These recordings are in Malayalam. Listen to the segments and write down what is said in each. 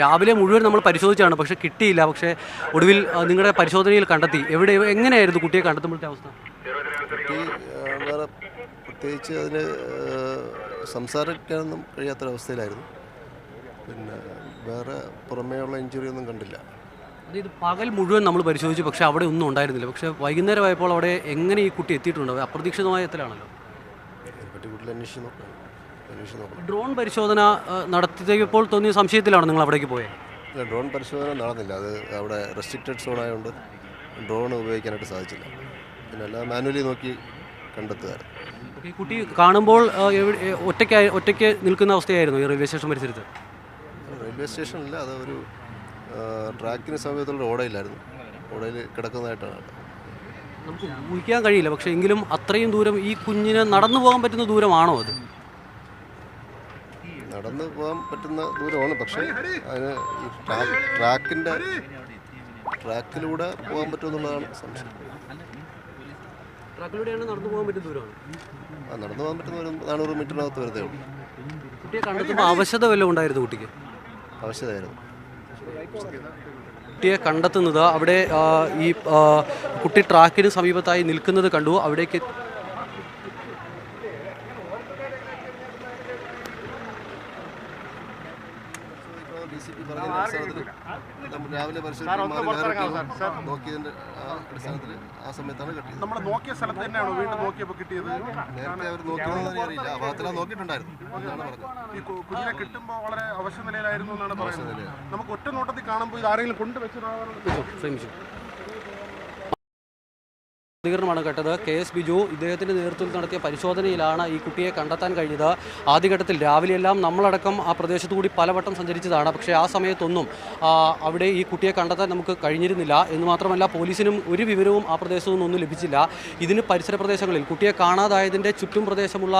രാവിലെ മുഴുവൻ നമ്മൾ പരിശോധിച്ചാണ് പക്ഷെ കിട്ടിയില്ല. പക്ഷെ ഒടുവിൽ നിങ്ങളുടെ പരിശോധനയിൽ കണ്ടെത്തി. എവിടെ എങ്ങനെയായിരുന്നു കുട്ടിയെ കണ്ടെത്തുമ്പോഴത്തെ അവസ്ഥ? കുട്ടി വേറെ പ്രത്യേകിച്ച് അതിന് സംസാരിക്കാനൊന്നും കഴിയാത്തൊരവസ്ഥയിലായിരുന്നു. പിന്നെ വേറെ പുറമേയുള്ള ഇഞ്ചുറി ഒന്നും കണ്ടില്ല. അതായത് പകൽ മുഴുവൻ നമ്മൾ പരിശോധിച്ചു പക്ഷെ അവിടെ ഒന്നും ഉണ്ടായിരുന്നില്ല. പക്ഷേ വൈകുന്നേരമായപ്പോൾ അവിടെ എങ്ങനെ ഈ കുട്ടി എത്തിയിട്ടുണ്ട് അപ്രതീക്ഷിതമായ എത്തലാണല്ലോ അതിനെപ്പറ്റി കൂടുതൽ അന്വേഷിച്ച് നോക്കണം ഡ്രോൺ പരിശോധന നടത്തിയപ്പോൾ തോന്നിയ സംശയത്തിലാണ് നിങ്ങൾ അവിടേക്ക് പോയത് ഡ്രോൺ പരിശോധന നടന്നില്ല. അത് അവിടെ റെസ്ട്രിക്റ്റഡ് സോൺ ആയതുകൊണ്ട് ഡ്രോൺ ഉപയോഗിക്കാനായിട്ട് സാധിച്ചില്ല. പിന്നെ എല്ലാം മാനുവലി നോക്കി കണ്ടെത്തുകയായിരുന്നു കുട്ടി കാണുമ്പോൾ ഒറ്റയ്ക്കായി ഒറ്റയ്ക്ക് നിൽക്കുന്ന അവസ്ഥയായിരുന്നു ഈ റെയിൽവേ സ്റ്റേഷൻ പരിസരത്ത്? റെയിൽവേ സ്റ്റേഷനില്ല. അത് ഒരു ട്രാക്കിന് സമയത്തുള്ള ഓടയിലായിരുന്നു. ഓടയിൽ കിടക്കുന്നതായിട്ടാണ് നമുക്ക് ഊഹിക്കാൻ കഴിയില്ല. പക്ഷേ എങ്കിലും അത്രയും ദൂരം ഈ കുഞ്ഞിന് നടന്നു പോകാൻ പറ്റുന്ന ദൂരമാണോ അത്? നടന്ന് പോകാൻ പറ്റുന്ന ദൂരമാണ്. പക്ഷേ അതിന് ഈ ട്രാക്ക് ട്രാക്കിന്റെ ട്രാക്കിലൂടെ പോകാൻ പറ്റുമെന്നുള്ളതാണ് സംശയം. ട്രാക്കിലൂടെയാണ് നടന്നു പോകാൻ പറ്റുന്ന ദൂരമാണ്. ആ നടന്നു പോകാൻ പറ്റുന്ന ഒരു നാനൂറ് മീറ്ററിനകത്ത് വെറുതെ ഉള്ളൂ. കുട്ടിയെ കണ്ടെത്തുമ്പോൾ അവശത വല്ലതും ഉണ്ടായിരുന്നു കുട്ടിക്ക്? അവശതായിരുന്നു കുട്ടിയെ കണ്ടെത്തുന്നത് അവിടെ ഈ കുട്ടി ട്രാക്കിന് സമീപത്തായി നിൽക്കുന്നത് കണ്ടു. അവിടേക്ക് ഡി സി പി പറഞ്ഞ അടിസ്ഥാനത്തിൽ നമ്മൾ രാവിലെ പരിശോധിച്ച് മാറി വേറെ ടീം നോക്കിയതിന്റെ ആ അടിസ്ഥാനത്തിൽ ആ സമയത്താണ് കിട്ടിയത്. നമ്മൾ നോക്കിയ സ്ഥലത്ത് തന്നെയാണോ വീണ്ടും നോക്കിയപ്പോൾ കിട്ടിയത്? നേരത്തെ അവർ നോക്കിയതെന്ന് അറിയില്ല. ആ ഭാഗത്തെല്ലാം നോക്കിയിട്ടുണ്ടായിരുന്നു എന്നാണ് പറഞ്ഞത്. ഈ കുഞ്ഞിനെ കിട്ടുമ്പോൾ വളരെ അവശ നിലയിലായിരുന്നു എന്നാണ് പറയുന്നത്. നമുക്ക് ഒറ്റ നോട്ടത്തിൽ കാണുമ്പോൾ ഇത് ആരെങ്കിലും കൊണ്ടുവച്ചു ശ്രമിച്ചു പ്രതികരണമാണ് കേട്ടത്. കെ എസ് ബിജു ഇദ്ദേഹത്തിന്റെ നേതൃത്വത്തിൽ നടത്തിയ പരിശോധനയിലാണ് ഈ കുട്ടിയെ കണ്ടെത്താൻ കഴിഞ്ഞത്. ആദ്യഘട്ടത്തിൽ രാവിലെയെല്ലാം നമ്മളടക്കം ആ പ്രദേശത്തുകൂടി പലവട്ടം സഞ്ചരിച്ചതാണ്. പക്ഷേ ആ സമയത്തൊന്നും അവിടെ ഈ കുട്ടിയെ കണ്ടെത്താൻ നമുക്ക് കഴിഞ്ഞിരുന്നില്ല. എന്ന് മാത്രമല്ല പോലീസിനും ഒരു വിവരവും ആ പ്രദേശത്തു നിന്നൊന്നും ലഭിച്ചില്ല. ഇതിന് പരിസര പ്രദേശങ്ങളിൽ കുട്ടിയെ കാണാതായതിന്റെ ചുറ്റും പ്രദേശമുള്ള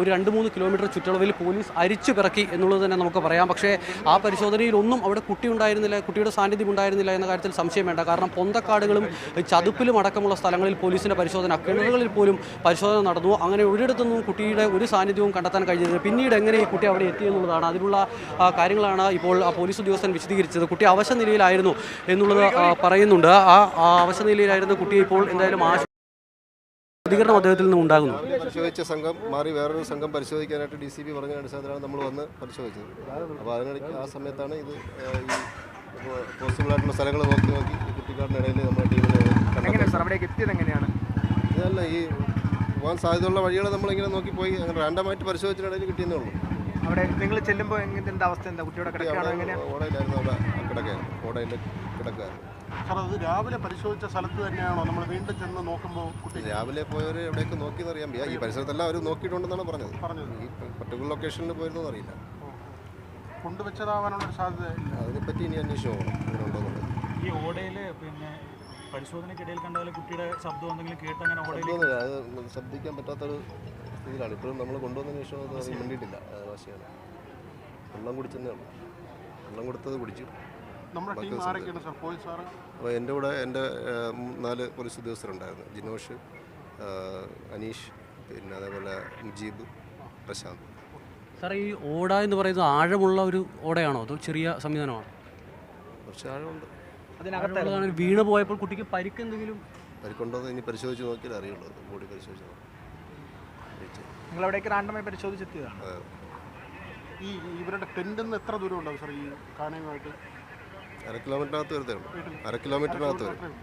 ഒരു രണ്ട് മൂന്ന് കിലോമീറ്റർ ചുറ്റളവിൽ പോലീസ് അരിച്ചു പിറക്കി എന്നുള്ളത് തന്നെ നമുക്ക് പറയാം. പക്ഷേ ആ പരിശോധനയിലൊന്നും അവിടെ കുട്ടി ഉണ്ടായിരുന്നില്ല കുട്ടിയുടെ സാന്നിധ്യം ഉണ്ടായിരുന്നില്ല എന്ന കാര്യത്തിൽ സംശയം വേണ്ട. കാരണം പൊന്തക്കാടുകളും ചതുപ്പിലും അടക്കമുള്ള സ്ഥലങ്ങളിൽ പോലീസിന്റെ പരിശോധന കിണറുകളിൽ പോലും പരിശോധന നടന്നു. അങ്ങനെ ഒരിടത്തൊന്നും കുട്ടിയുടെ ഒരു സാന്നിധ്യവും കണ്ടെത്താൻ കഴിഞ്ഞില്ല പിന്നീട് എങ്ങനെ ഈ കുട്ടി അവിടെ എത്തി എന്നുള്ളതാണ്. അതിനുള്ള കാര്യങ്ങളാണ് ഇപ്പോൾ പോലീസ് ഉദ്യോഗസ്ഥൻ വിശദീകരിച്ചത്. കുട്ടി അവശ നിലയിലായിരുന്നു എന്നുള്ളത് പറയുന്നുണ്ട്. ആ അവശ നിലയിലായിരുന്ന കുട്ടിയെ ഇപ്പോൾ എന്തായാലും ആശ പ്രതികരണം അദ്ദേഹത്തിൽ നിന്ന് ഉണ്ടാകുന്നു. പരിശോധിച്ച സംഘം മാറി വേറൊരു സംഘം പരിശോധിക്കാനായിട്ട് ഡി സി പി പറഞ്ഞ അടിസ്ഥാനത്തിലാണ് നമ്മൾ വന്ന് പരിശോധിച്ചത്. അപ്പോൾ അതിനിടയ്ക്ക് ആ സമയത്താണ് ഇത് പോസിബിൾ ആയിട്ടുള്ള സ്ഥലങ്ങൾ നോക്കി നോക്കി കുട്ടിക്കാരുടെ കുട്ടിക്കാടിനിടയിൽ നമ്മുടെ ടീമിനെ സാർ അവിടേക്ക് എത്തിയത് എങ്ങനെയാണ്? ഇതല്ല ഈ പോകാൻ സാധ്യതയുള്ള വഴികൾ നമ്മളിങ്ങനെ നോക്കി പോയി അങ്ങനെ റാൻഡമായിട്ട് പരിശോധിച്ചിടയിൽ കിട്ടിയെന്നേ ഉള്ളൂ. അവിടെ നിങ്ങൾ ചെല്ലുമ്പോൾ എങ്ങനത്തെ എന്താ അവസ്ഥ എന്താ? കുട്ടിയുടെ കിടക്കുകയാണോ എങ്ങനെ ഓടയിലായിരുന്നു അവിടെ കിടക്കായിരുന്നു. ഓടയിൽ കിടക്കായിരുന്നു. സാർ അത് രാവിലെ പരിശോധിച്ച സ്ഥലത്ത് തന്നെയാണോ? നമ്മൾ വീണ്ടും ചെന്ന് നോക്കുമ്പോൾ കുട്ടി രാവിലെ പോയവർ എവിടെയൊക്കെ നോക്കിയെന്ന് അറിയാൻ വയ്യ. ഈ പരിസരത്തെല്ലാം അവർ നോക്കിയിട്ടുണ്ടെന്നാണ് പറഞ്ഞത്. പറഞ്ഞത്. ഈ പർട്ടിക്കുലർ ലൊക്കേഷനിൽ പോയിരുന്നു അറിയില്ല. കൊണ്ടുവച്ചതാവാനുള്ള സാധ്യത അതിനെപ്പറ്റി ഇനി അന്വേഷിച്ചു പോകണം. ഈ ഓടയിൽ പിന്നെ പരിശോധനയ്ക്കിടയിൽ കണ്ടാൽ കുട്ടിയുടെ ശബ്ദം എന്തെങ്കിലും കേട്ട് അങ്ങനെ അത് ശബ്ദിക്കാൻ പറ്റാത്തൊരു സ്ഥിതിയിലാണ് ഇപ്പോഴും നമ്മൾ കൊണ്ടുവന്നതിന് ശേഷം അത് മിണ്ടിയിട്ടില്ല. അത് വാശിയാണ്. വെള്ളം ഉള്ളൂ. വെള്ളം കൊടുത്തത് കുടിച്ചു. നമ്മുടെ ടീം ആരൊക്കെയാണ് സാർ? അപ്പോൾ എന്റെ കൂടെ എന്റെ നാല് പോലീസ് ഉദ്യോഗസ്ഥരുണ്ടായിരുന്നു. ജിനോഷ് അനീഷ് പിന്നെ അതേപോലെ മുജീബ് പ്രശാന്ത്. സാർ ഈ ഓട എന്ന് പറയുന്നത് ആഴമുള്ള ഒരു ഓടയാണോ? അതോ ചെറിയ സംവിധാനമാണോ? കുറച്ച് ആഴമുണ്ട്. ആഴമുള്ളതാണ് വീണ് പോയപ്പോൾ കുട്ടിക്ക് പരിക്ക് എന്തെങ്കിലും? പരിക്കൊണ്ടോന്ന് ഇനി പരിശോധിച്ച് നോക്കിയാൽ അറിയുള്ളൂ. ബോഡി പരിശോധിച്ച് നോക്കാം. നിങ്ങൾ അവിടേക്ക് റാൻഡമായി പരിശോധിച്ചെത്തിയതാണ്. ഈ ഇവരുടെ ടെന്റിൽ നിന്ന് എത്ര ദൂരം ഉണ്ടാവും സാർ ഈ കാണുന്നതായിട്ട് അര കിലോമീറ്ററിനകത്ത് വരുത്തേ ഉള്ളൂ. അര കിലോമീറ്ററിനകത്ത് വരും.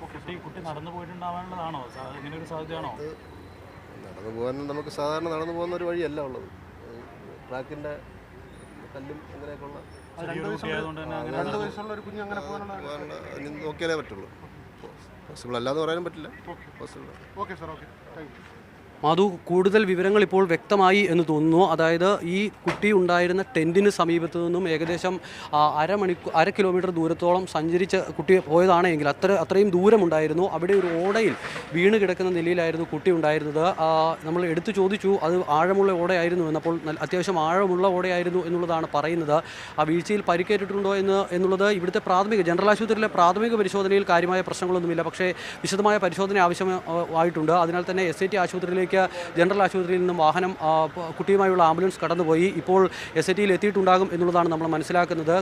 കുട്ടി കുട്ടി നടന്നു പോയിട്ടുണ്ടാവാനുള്ളതാണോ? ഇങ്ങനെ ഒരു സാധ്യതയാണോ നടന്നു പോകാൻ നമുക്ക് സാധാരണ നടന്നു പോകുന്ന ഒരു വഴിയല്ല ഉള്ളത്. ട്രാക്കിന്റെ അങ്ങനെയൊക്കെയുള്ള രണ്ട് വയസ്സുള്ള ഒരു കുഞ്ഞ് അങ്ങനെ പോകാനുള്ള നോക്കിയാലേ പറ്റുള്ളൂ. പോസിബിൾ അല്ലാതെ പറയാനും പറ്റില്ല. Possible okay sir okay thank you Madhu കൂടുതൽ വിവരങ്ങൾ ഇപ്പോൾ വ്യക്തമായി എന്ന് തോന്നുന്നു. അതായത് ഈ കുട്ടി ഉണ്ടായിരുന്ന ടെന്റിന് സമീപത്തു നിന്നും ഏകദേശം അരമണിക്കൂർ അര കിലോമീറ്റർ ദൂരത്തോളം സഞ്ചരിച്ച് കുട്ടി പോയതാണെങ്കിൽ അത്ര അത്രയും ദൂരമുണ്ടായിരുന്നു. അവിടെ ഒരു ഓടയിൽ വീണ് കിടക്കുന്ന നിലയിലായിരുന്നു കുട്ടി ഉണ്ടായിരുന്നത്. നമ്മൾ എടുത്തു ചോദിച്ചു അത് ആഴമുള്ള ഓടയായിരുന്നു എന്നപ്പോൾ അത്യാവശ്യം ആഴമുള്ള ഓടയായിരുന്നു എന്നുള്ളതാണ് പറയുന്നത്. ആ വീഴ്ചയിൽ പരിക്കേറ്റിട്ടുണ്ടോ എന്ന് എന്നുള്ളത് ഇവിടുത്തെ പ്രാഥമിക ജനറൽ ആശുപത്രിയിലെ പ്രാഥമിക പരിശോധനയിൽ കാര്യമായ പ്രശ്നങ്ങളൊന്നുമില്ല. പക്ഷേ വിശദമായ പരിശോധന ആവശ്യമായിട്ടുണ്ട് അതിനാൽ തന്നെ എസ് ഐ ടി ഒട്ടുമിക്ക ജനറൽ ആശുപത്രിയിൽ നിന്നും വാഹനം കുട്ടിയുമായുള്ള ആംബുലൻസ് കടന്നുപോയി. ഇപ്പോൾ എസ് ടിയിൽ എത്തിയിട്ടുണ്ടാകും എന്നുള്ളതാണ് നമ്മൾ മനസ്സിലാക്കുന്നത്.